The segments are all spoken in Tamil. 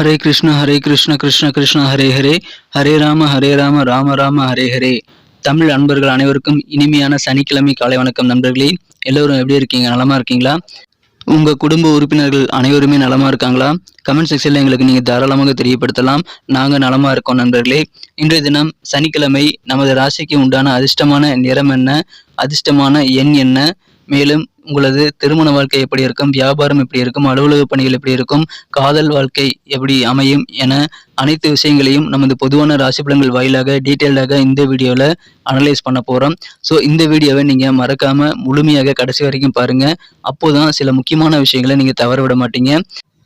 ஹரே கிருஷ்ண ஹரே கிருஷ்ண கிருஷ்ண கிருஷ்ண ஹரே ஹரே. ஹரே ராம ஹரே ராம ராம ராம ஹரே ஹரே. தமிழ் அன்பர்கள் அனைவருக்கும் இனிமையான சனிக்கிழமை காலை வணக்கம் நண்பர்களே. எல்லோரும் எப்படி இருக்கீங்க? நலமா இருக்கீங்களா? உங்க குடும்ப உறுப்பினர்கள் அனைவருமே நலமா இருக்காங்களா? கமெண்ட் செக்ஷன்ல எங்களுக்கு நீங்க தாராளமாக தெரியப்படுத்தலாம். நாங்க நலமா இருக்கோம் நண்பர்களே. இன்றைய தினம் சனிக்கிழமை நமது ராசிக்கு உண்டான அதிர்ஷ்டமான நிறம் என்ன? அதிர்ஷ்டமான எண் என்ன? மேலும் உங்களது திருமண வாழ்க்கை எப்படி இருக்கும்? வியாபாரம் எப்படி இருக்கும்? அலுவலக பணிகள் எப்படி இருக்கும்? காதல் வாழ்க்கை எப்படி அமையும் என அனைத்து விஷயங்களையும் நமது பொதுவான ராசி பலன்கள் வாயிலாக டீட்டெயில்டாக இந்த வீடியோவில் அனலைஸ் பண்ண போகிறோம் ஸோ இந்த வீடியோவை நீங்கள் மறக்காமல் முழுமையாக கடைசி வரைக்கும் பாருங்கள் அப்போதான் சில முக்கியமான விஷயங்களை நீங்கள் தவற விட மாட்டீங்க.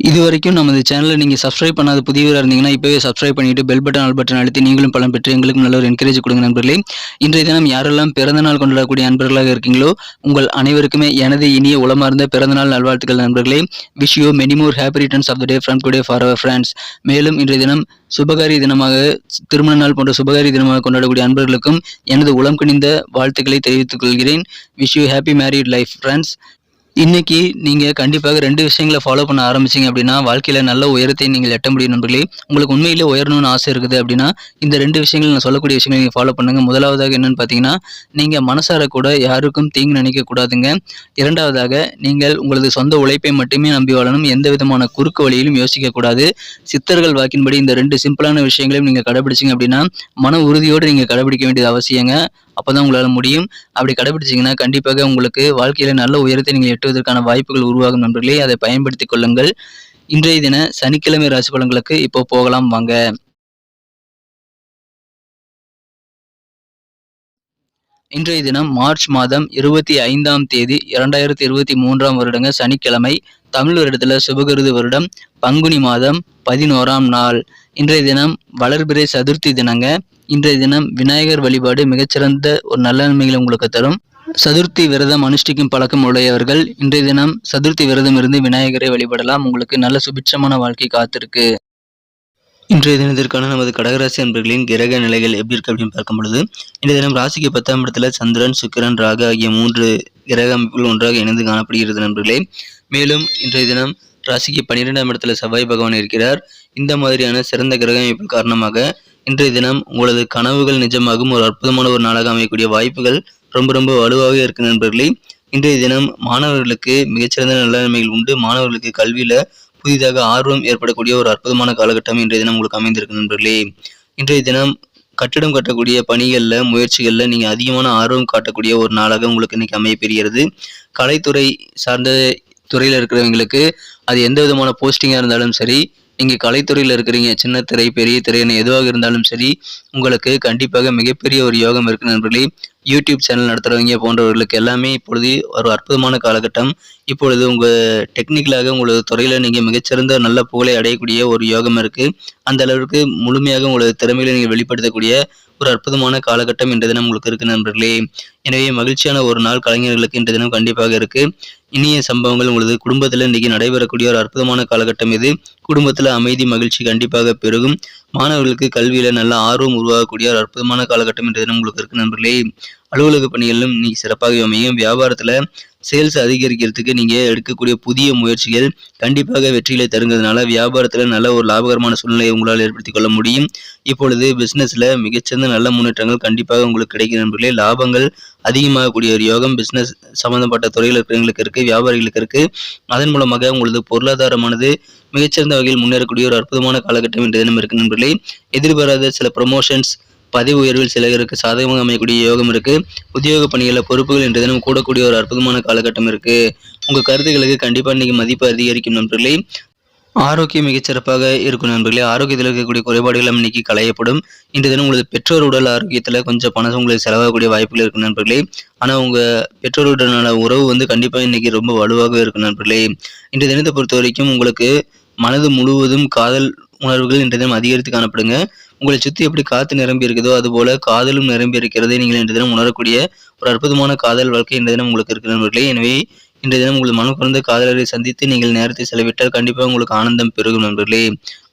இது வரைக்கும் நமது சேனலை நீங்கள் சப்ஸ்கிரைப் பண்ணாத புதியவராக இருந்தீங்கன்னா இப்போவே சப்ஸ்கிரைப் பண்ணிட்டு பெல் பட்டன் ஆல் பட்டன் அழுத்தி நீங்களும் பலன் பெற்று எங்களுக்கு நல்ல ஒரு என்கரேஜ் கொடுங்க நண்பர்களே. இன்றைய தினம் யாரெல்லாம் பிறந்த நாள் கொண்டாடக்கூடிய நண்பர்களாக இருக்கீங்களோ உங்கள் அனைவருக்குமே எனது இனிய உளமார்ந்த பிறந்தநாள் நல்வாழ்த்துக்கள் நண்பர்களே. Wish you many more happy returns of the day from today for our friends மேலும் இன்றைய தினம் சுபகாரி தினமாக திருமண நாள் போன்ற சுபகாரி தினமாக கொண்டாடக்கூடிய அன்பர்களுக்கும் எனது உளம் கணிந்த வாழ்த்துக்களை தெரிவித்துக் கொள்கிறேன். Wish you happy married life friends இன்னைக்கு நீங்கள் கண்டிப்பாக ரெண்டு விஷயங்களை ஃபாலோ பண்ண ஆரம்பிச்சிங்க அப்படின்னா வாழ்க்கையில் நல்ல உயரத்தை நீங்கள் எட்ட முடியும் நண்பர்களே. உங்களுக்கு உண்மையிலே உயரணும்னு ஆசை இருக்குது அப்படின்னா இந்த ரெண்டு விஷயங்கள் நான் சொல்லக்கூடிய விஷயங்களை நீங்கள் ஃபாலோ பண்ணுங்கள் முதலாவதாக என்னென்னு பார்த்தீங்கன்னா நீங்கள் மனசார கூட யாருக்கும் தீங்கு நினைக்கக்கூடாதுங்க இரண்டாவதாக நீங்கள் உங்களது சொந்த உழைப்பை மட்டுமே நம்பி வாழணும். எந்த விதமான குறுக்கு வழியிலும் யோசிக்கக்கூடாது சித்தர்கள் வாக்கின்படி இந்த ரெண்டு சிம்பிளான விஷயங்களையும் நீங்கள் கடைபிடிச்சிங்க அப்படின்னா மன உறுதியோடு நீங்கள் கடைபிடிக்க வேண்டியது அவசியங்க. அப்பதான் உங்களால் முடியும். அப்படி கடைபிடிச்சீங்கன்னா கண்டிப்பாக உங்களுக்கு வாழ்க்கையில நல்ல உயரத்தை நீங்கள் எட்டுவதற்கான வாய்ப்புகள் உருவாகும் நண்பர்களே. அதை பயன்படுத்திக் கொள்ளுங்கள். இன்றைய தின சனிக்கிழமை ராசி பலன்களுக்கு இப்போ போகலாம். வாங்க. இன்றைய தினம் மார்ச் மாதம் இருபத்தி ஐந்தாம் தேதி இரண்டாயிரத்தி இருபத்தி மூன்றாம் வருடங்க சனிக்கிழமை. தமிழ் வருடத்துல சுபகிருது வருடம். பங்குனி மாதம் பதினோராம் நாள். இன்றைய தினம் வளர்பிறை சதுர்த்தி தினங்க. இன்றைய தினம் விநாயகர் வழிபாடு மிகச்சிறந்த ஒரு நல்ல நன்மைகளை உங்களுக்கு தரும். சதுர்த்தி விரதம் அனுஷ்டிக்கும் பழக்கம் உடையவர்கள் இன்றைய தினம் சதுர்த்தி விரதம் இருந்து விநாயகரை வழிபடலாம். உங்களுக்கு நல்ல சுபிட்சமான வாழ்க்கை காத்திருக்கு. இன்றைய தினத்திற்கான நமது கடகராசி அன்பர்களின் கிரக நிலைகள் எப்படி இருக்கு அப்படின்னு பார்க்கும் பொழுது இன்றைய தினம் ராசிக்கு பத்தாம் இடத்துல சந்திரன் சுக்கிரன் ராக ஆகிய மூன்று கிரக அமைப்புகள் ஒன்றாக இணைந்து காணப்படுகிறது நண்பர்களே. மேலும் இன்றைய தினம் ராசிக்கு பன்னிரெண்டாம் இடத்துல செவ்வாய் பகவான் இருக்கிறார். இந்த மாதிரியான சிறந்த கிரக அமைப்பு காரணமாக இன்றைய தினம் உங்களது கனவுகள் நிஜமாகும். ஒரு அற்புதமான ஒரு நாளாக அமையக்கூடிய வாய்ப்புகள் ரொம்ப ரொம்ப வலுவாக இருக்கு நண்பர்களே. இன்றைய தினம் மாணவர்களுக்கு மிகச்சிறந்த நல்ல உண்டு. மாணவர்களுக்கு கல்வியில புதிதாக ஆர்வம் ஏற்படக்கூடிய ஒரு அற்புதமான காலகட்டம் இன்றைய தினம் உங்களுக்கு அமைந்திருக்கு நண்பர்களே. இன்றைய தினம் கட்டிடம் கட்டக்கூடிய பணிகளில் முயற்சிகளில் நீங்கள் அதிகமான ஆர்வம் காட்டக்கூடிய ஒரு நாளாக உங்களுக்கு இன்னைக்கு அமையப்பெறுகிறது. கலைத்துறை சார்ந்த துறையில் இருக்கிறவங்களுக்கு அது எந்த விதமான போஸ்டிங்காக இருந்தாலும் சரி நீங்கள் கலைத்துறையில் இருக்கிறீங்க சின்ன திரை பெரிய திரைன்னு எதுவாக இருந்தாலும் சரி உங்களுக்கு கண்டிப்பாக மிகப்பெரிய ஒரு யோகம் இருக்கு நண்பர்களே. யூடியூப் சேனல் நடத்துகிறவங்க போன்றவர்களுக்கு எல்லாமே இப்பொழுது ஒரு அற்புதமான காலகட்டம். இப்பொழுது உங்கள் டெக்னிக்கலாக உங்களது துறையில் நீங்கள் மிகச்சிறந்த நல்ல புகழை அடையக்கூடிய ஒரு யோகம் இருக்குது அந்த அளவிற்கு முழுமையாக உங்களது திறமைகளை நீங்கள் வெளிப்படுத்தக்கூடிய ஒரு அற்புதமான காலகட்டம் இன்றைய தினம் உங்களுக்கு இருக்கு நண்பர்களே. எனவே மகிழ்ச்சியான ஒரு நாள் கலைஞர்களுக்கு இன்றைய தினம் கண்டிப்பாக இருக்கு. இனிய சம்பவங்கள் உங்களது குடும்பத்தில் இன்றைக்கி நடைபெறக்கூடிய ஒரு அற்புதமான காலகட்டம் இது. குடும்பத்தில் அமைதி மகிழ்ச்சி கண்டிப்பாக பெருகும். மாணவர்களுக்கு கல்வியில் நல்ல ஆர்வம் உருவாகக்கூடிய ஒரு அற்புதமான காலகட்டம் இன்றைய தினம் உங்களுக்கு இருக்கு நண்பர்களே. அலுவலக பணிகளிலும் இன்னைக்கு சிறப்பாக அமையும். வியாபாரத்தில் சேல்ஸ் அதிகரிக்கிறதுக்கு நீங்கள் எடுக்கக்கூடிய புதிய முயற்சிகள் கண்டிப்பாக வெற்றிகளை தருங்கிறதுனால வியாபாரத்தில் நல்ல ஒரு லாபகரமான சூழ்நிலையை உங்களால் ஏற்படுத்தி கொள்ள முடியும். இப்பொழுது பிசினஸ்ல மிகச்சிறந்த நல்ல முன்னேற்றங்கள் கண்டிப்பாக உங்களுக்கு கிடைக்கும் நண்பர்களே. லாபங்கள் அதிகமாகக்கூடிய ஒரு யோகம் பிஸ்னஸ் சம்பந்தப்பட்ட துறையில் இருக்கிறவங்களுக்கு இருக்கு வியாபாரிகளுக்கு இருக்குது அதன் மூலமாக உங்களது பொருளாதாரமானது மிகச்சிறந்த வகையில் முன்னேறக்கூடிய ஒரு அற்புதமான காலகட்டம் இன்றைய தினம் இருக்கு நண்பர்களே. எதிர்பாராத சில ப்ரொமோஷன்ஸ் பதவி உயர்வில் சிலருக்கு சாதகமாக அமையக்கூடிய யோகம் இருக்கு. உத்தியோக பணிகளில் பொறுப்புகள் என்று தினம் கூடக்கூடிய ஒரு அற்புதமான காலகட்டம் இருக்கு. உங்க கருத்துக்களுக்கு கண்டிப்பா இன்னைக்கு மதிப்பு அதிகரிக்கும் நண்பர்களே. ஆரோக்கியம் மிகச்சிறப்பாக இருக்கும் நண்பர்களே. ஆரோக்கியத்தில் இருக்கக்கூடிய குறைபாடுகள் இன்னைக்கு களையப்படும். இன்று தினம் உங்களது பெற்றோர் உடல் ஆரோக்கியத்தில் கொஞ்சம் பணம் உங்களுக்கு செலவாகக்கூடிய வாய்ப்புகள் இருக்கும் நண்பர்களே. ஆனால் உங்கள் பெற்றோருடனான உறவு வந்து கண்டிப்பாக இன்னைக்கு ரொம்ப வலுவாகவே இருக்கும் நண்பர்களே. இன்று தினத்தை பொறுத்த வரைக்கும் உங்களுக்கு மனது முழுவதும் காதல் உணர்வுகள் இன்றைய தினம் அதிகரித்து காணப்படுங்க. உங்களை சுற்றி எப்படி காற்று நிரம்பி இருக்குதோ அதுபோல காதலும் நிரம்பி இருக்கிறதை நீங்கள் இன்று தினம் உணரக்கூடிய ஒரு அற்புதமான காதல் வாழ்க்கை இன்று தினம் உங்களுக்கு இருக்கு நண்பர்களே. எனவே இன்றைய தினம் உங்கள் மனம் குறைந்த காதலரை சந்தித்து நீங்கள் நேரத்தை செலவிட்டால் கண்டிப்பாக உங்களுக்கு ஆனந்தம் பெருகும் நண்பர்களே.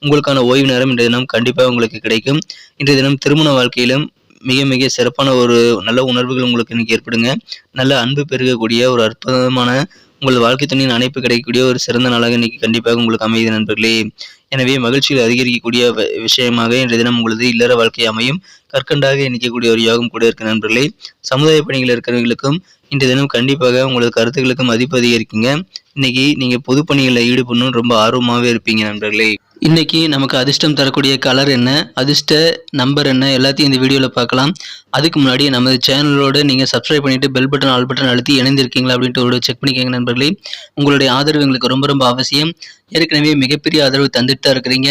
உங்களுக்கான ஓய்வு நேரம் இன்றைய தினம் கண்டிப்பாக உங்களுக்கு கிடைக்கும். இன்றைய தினம் திருமண வாழ்க்கையிலும் மிக மிக சிறப்பான ஒரு நல்ல உணர்வுகள் உங்களுக்கு இன்னைக்கு ஏற்படுங்க. நல்ல அன்பு பெருகக்கூடிய ஒரு அற்புதமான உங்கள் வாழ்க்கை துணையின் அணைப்பு கிடைக்கக்கூடிய ஒரு சிறந்த நாளாக இன்னைக்கு கண்டிப்பாக உங்களுக்கு அமையுது நண்பர்களே. எனவே மகிழ்ச்சியில் அதிகரிக்கக்கூடிய விஷயமாக இன்றைய தினம் உங்களது இல்லற வாழ்க்கை அமையும். கற்கண்டாக எண்ணிக்கக்கூடிய ஒரு யோகம் கூட இருக்கு நண்பர்களே. சமுதாய பணிகள் இருக்கிறவங்களுக்கும் இன்றைய தினம் கண்டிப்பாக உங்களது கருத்துக்களுக்கு மதிப்பு அதிகரிக்குங்க. இன்னைக்கு நீங்க பொது பணிகளில் ரொம்ப ஆர்வமாகவே இருப்பீங்க நண்பர்களே. இன்னைக்கு நமக்கு அதிர்ஷ்டம் தரக்கூடிய கலர் என்ன அதிர்ஷ்ட நம்பர் என்ன எல்லாத்தையும் இந்த வீடியோவில் பார்க்கலாம். அதுக்கு முன்னாடி நமது சேனலோடு நீங்கள் சப்ஸ்கிரைப் பண்ணிட்டு பெல் பட்டன் ஆல் பட்டன் அழுத்தி இணைந்திருக்கீங்களா அப்படின்ட்டு ஒரு செக் பண்ணிக்கோங்க நண்பர்களே. உங்களுடைய ஆதரவு எங்களுக்கு ரொம்ப ரொம்ப அவசியம். ஏற்கனவே மிகப்பெரிய ஆதரவு தந்துட்டு தான் இருக்கிறீங்க.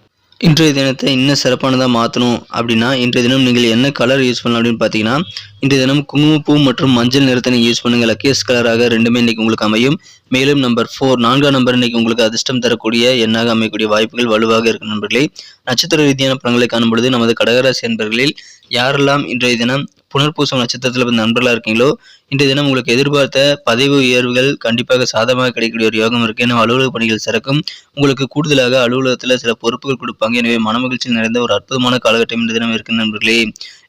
இன்றைய தினத்தை இன்னும் சிறப்பானதாக மாற்றணும் அப்படின்னா இன்றைய தினம் நீங்கள் என்ன கலர் யூஸ் பண்ணலாம் அப்படின்னு பார்த்தீங்கன்னா இன்றைய தினம் குங்குமப்பூ மற்றும் மஞ்சள் நிறத்தை நீங்கள் யூஸ் பண்ணுங்கள் லக்கியஸ் கலராக ரெண்டுமே இன்னைக்கு உங்களுக்கு அமையும். மேலும் நம்பர் ஃபோர் நான்காம் நம்பர் இன்னைக்கு உங்களுக்கு அதிர்ஷ்டம் தரக்கூடிய எண்ணாக அமையக்கூடிய வாய்ப்புகள் வலுவாக இருக்கும் நண்பர்களே. நட்சத்திர ரீதியான படங்களை காணும்பொழுது நமது கடகராசி என்பர்களில் யாரெல்லாம் இன்றைய தினம் புனர்பூசம் நட்சத்திரத்தில் வந்து நண்பர்களாக இருக்கீங்களோ இன்றைய தினம் உங்களுக்கு எதிர்பார்த்த பதவி உயர்வுகள் கண்டிப்பாக சாதகமாக கிடைக்கக்கூடிய ஒரு யோகம் இருக்கு. ஏன்னா அலுவலக பணிகள் சிறக்கும். உங்களுக்கு கூடுதலாக அலுவலகத்தில் சில பொறுப்புகள் கொடுப்பாங்க. எனவே மனமகிழ்ச்சி நிறைந்த ஒரு அற்புதமான காலகட்டம் இன்றைய தினம் இருக்கு நண்பர்களே.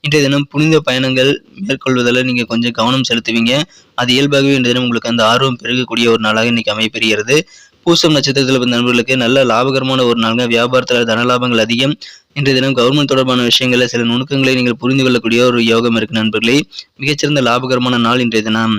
இன்றைய தினம் புனித பயணங்கள் மேற்கொள்வதில் நீங்கள் கொஞ்சம் கவனம் செலுத்துவீங்க. அது இயல்பாகவே இன்றைய தினம் உங்களுக்கு அந்த ஆர்வம் பெருகக்கூடிய ஒரு நாளாக இன்னைக்கு அமைப்பெறுகிறது பூசம் நட்சத்திரத்தில் பிறந்த நண்பர்களுக்கு நல்ல லாபகரமான ஒரு நாளுங்க. வியாபாரத்தில் தன லாபங்கள் அதிகம். இன்றைய தினம் கவர்மெண்ட் தொடர்பான விஷயங்களில் சில நுணுக்கங்களை நீங்கள் புரிந்து கொள்ளக்கூடிய ஒரு யோகம் இருக்கு நண்பர்களே. மிகச்சிறந்த லாபகரமான நாள் இன்றைய தினம்.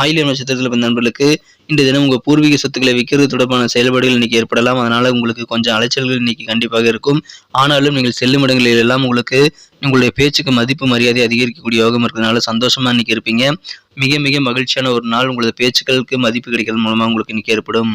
ஆயிலியம் நட்சத்திரத்தில் பிறந்த நண்பர்களுக்கு இன்றைய தினம் உங்கள் பூர்வீக சொத்துக்களை விற்கிறது தொடர்பான செயல்பாடுகள் இன்னைக்கு ஏற்படலாம். அதனால உங்களுக்கு கொஞ்சம் அலைச்சல்கள் இன்னைக்கு கண்டிப்பாக இருக்கும். ஆனாலும் நீங்கள் செல்லும் இடங்களில் எல்லாம் உங்களுக்கு உங்களுடைய பேச்சுக்கு மதிப்பு மரியாதை அதிகரிக்கக்கூடிய யோகம் இருக்கிறதுனால சந்தோஷமா இன்னைக்கு இருப்பீங்க. மிக மிக மகிழ்ச்சியான ஒரு நாள். உங்களது பேச்சுக்களுக்கு மதிப்பு கிடைக்கிறது மூலமா உங்களுக்கு இன்னைக்கு ஏற்படும்.